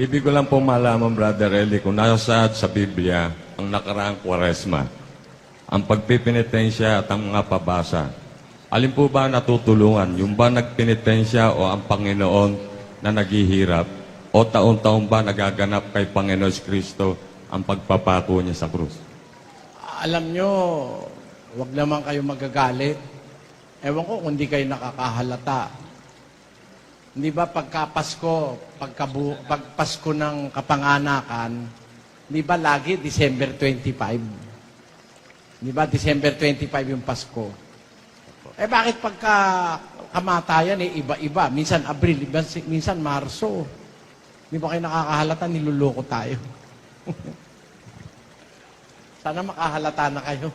Ibig ko lang po malaman, Brother Eli, kung nasa sa Biblia ang nakaraang kwaresma, ang pagpipinitensya at ang mga pabasa. Alin po ba natutulungan? Yung ba nagpinitensya o ang Panginoon na naghihirap? O taon-taon ba nagaganap kay Panginoon Kristo ang pagpapako niya sa krus? Alam nyo, wag naman kayo magagalit. Ewan ko kung di kayo nakakahalata. Hindi ba pagka Pasko, pagkabu, pag Pasko ng kapanganakan, di ba lagi December 25? Di ba December 25 yung Pasko? Eh bakit pagka kamatayan eh iba-iba? Minsan Abril, minsan Marso. Di ba kayo nakakahalata, niluloko tayo. Sana makahalata na kayo.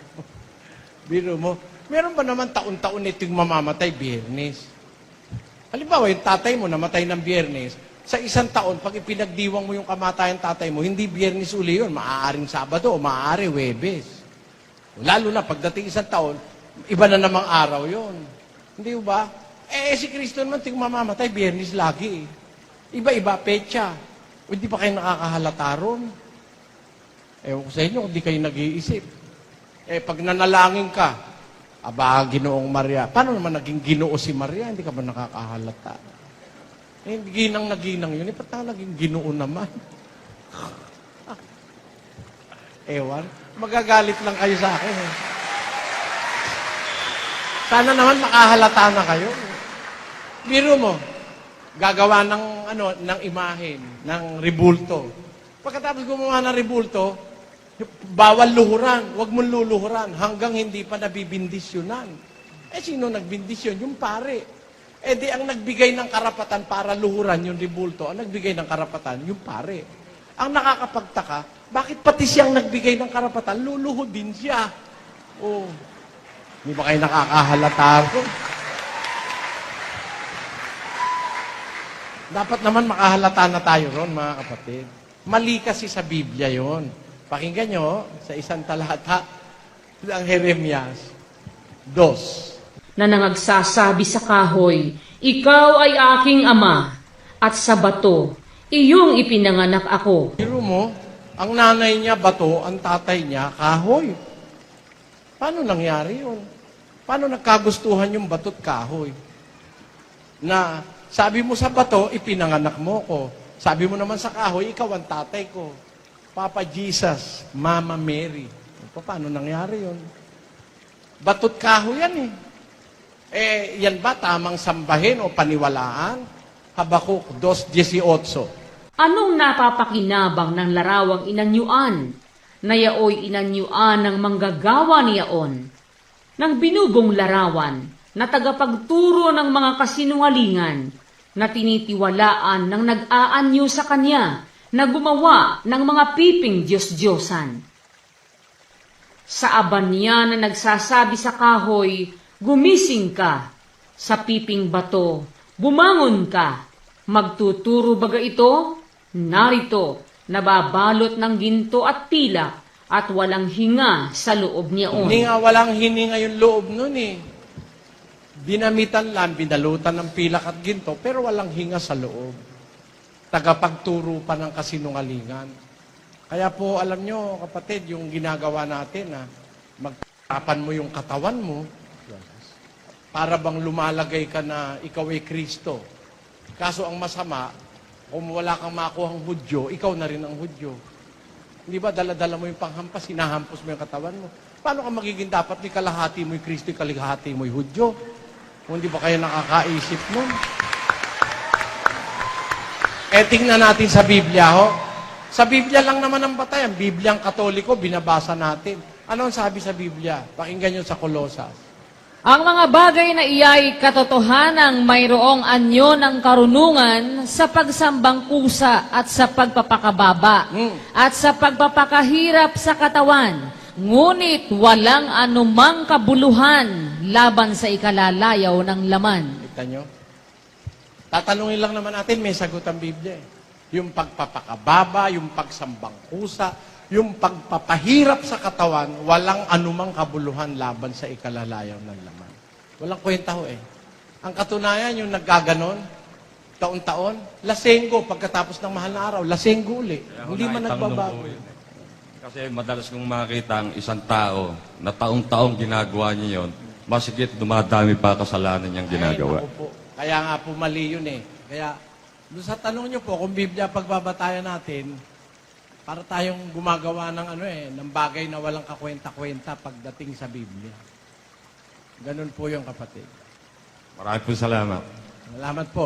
Biro mo. Meron ba naman taon-taon itong mamamatay biyernes? Halimbawa, yung tatay mo namatay ng biyernes, sa isang taon, pag ipinagdiwang mo yung kamatayan tatay mo, hindi biyernes uli yun, maaaring Sabado o maaari Webes. Lalo na pagdating isang taon, iba na namang araw yon. Hindi ba? Eh, si Kristo naman ting mamamatay, biyernes lagi. eh. Iba-iba, pecha. Hindi pa kayo nakakahalata ron? Ewan ko sa inyo, kung di kayo nag-iisip. Eh, pag nanalangin ka, aba, ginoong Maria. Paano naman naging ginoo si Maria? Hindi ka ba nakakahalata? Eh, ginang na ginang yun. Eh, naging ginoo naman? Ewan. Magagalit lang kayo sa akin. Eh. Sana naman makahalata na kayo. Biro mo, gagawa ng ano ng imahen, ng ribulto. Pagkatapos gumawa ng ribulto, bawal luhuran, huwag mong luluhuran hanggang hindi pa nabibindisyonan. Eh sino nagbindisyon? Yung pare. Eh di ang nagbigay ng karapatan para luhuran yung ribulto, ang nagbigay ng karapatan, yung pare. Ang nakakapagtaka, bakit pati siyang nagbigay ng karapatan, luluhod din siya. Oh, hindi ba kayo nakakahalata? Dapat naman makahalata na tayo ron, mga kapatid. Mali kasi sa Biblia yon. Pakinggan nyo, sa isang talata ng Jeremias 2. na nangagsasabi sa kahoy, Ikaw ay aking ama, at sa bato, iyong ipinanganak ako. Biro mo, ang nanay niya bato, ang tatay niya kahoy. Paano nangyari yun? Paano nagkagustuhan yung bato't kahoy? Na sabi mo sa bato, ipinanganak mo ko. Sabi mo naman sa kahoy, ikaw ang tatay ko. Papa Jesus, Mama Mary. Pa- Paano nangyari yun? Bato't kahoy yan eh. Eh, yan ba tamang sambahin o paniwalaan? Habakuk 2.18. Anong napapakinabang ng larawang inanyuan, na yaoy inanyuan ng manggagawa niyaon, ng binubong larawan, na tagapagturo ng mga kasinungalingan, na tinitiwalaan ng nag-aanyo sa kanya, na gumawa ng mga piping Diyos-Diyosan. Sa aban niya na nagsasabi sa kahoy, gumising ka. Sa piping bato, bumangon ka. Magtuturo baga ito? Narito, nababalot ng ginto at tila at walang hinga sa loob niyaon. Hindi nga walang hininga yung loob nun eh. Binamitan lang, binalutan ng pilak at ginto, pero walang hinga sa loob. Tagapagturo pa ng kasinungalingan. Kaya po, alam nyo, kapatid, yung ginagawa natin na magtapan mo yung katawan mo, para bang lumalagay ka na ikaw ay Kristo. Kaso ang masama, kung wala kang makuhang hudyo, ikaw na rin ang hudyo. Hindi ba dala-dala mo yung panghampas, hinahampos mo yung katawan mo? Paano ka magiging dapat ni kalahati mo yung Kristo, kalahati mo yung Hudyo? Hindi ba kayo nakakaisip nun? Eh, tingnan natin sa Biblia, ho. Sa Biblia lang naman ang batayan. Bibliang Katoliko, binabasa natin. Ano ang sabi sa Biblia? Pakinggan nyo sa Kolosas. Ang mga bagay na iyay katotohanang mayroong anyo ng karunungan sa pagsambang kusa at sa pagpapakababa Hmm. at sa pagpapakahirap sa katawan, ngunit walang anumang kabuluhan laban sa ikalalayaw ng laman. Kita nyo? Tatanungin lang naman natin, may sagot ang Biblia. eh. Yung pagpapakababa, yung pagsambang kusa, yung pagpapahirap sa katawan, walang anumang kabuluhan laban sa ikalalayaw ng laman. Walang kwenta ho eh. Ang katunayan, yung naggaganon, taon-taon. Lasenggo, pagkatapos ng mahal na araw, lasenggo uli. Kaya Hindi man nagbabago. yun eh. Kasi madalas kong makita ang isang tao na taong-taong ginagawa niya yon, masigit dumadami pa kasalanan niyang ginagawa. Ay. Kaya nga po mali yun eh. Kaya, doon sa tanong niyo po, kung Biblia pagbabatayan natin, para tayong gumagawa ng ano eh, ng bagay na walang kakwenta-kwenta pagdating sa Biblia. Ganun po yung kapatid. Maraming po salamat. Salamat po.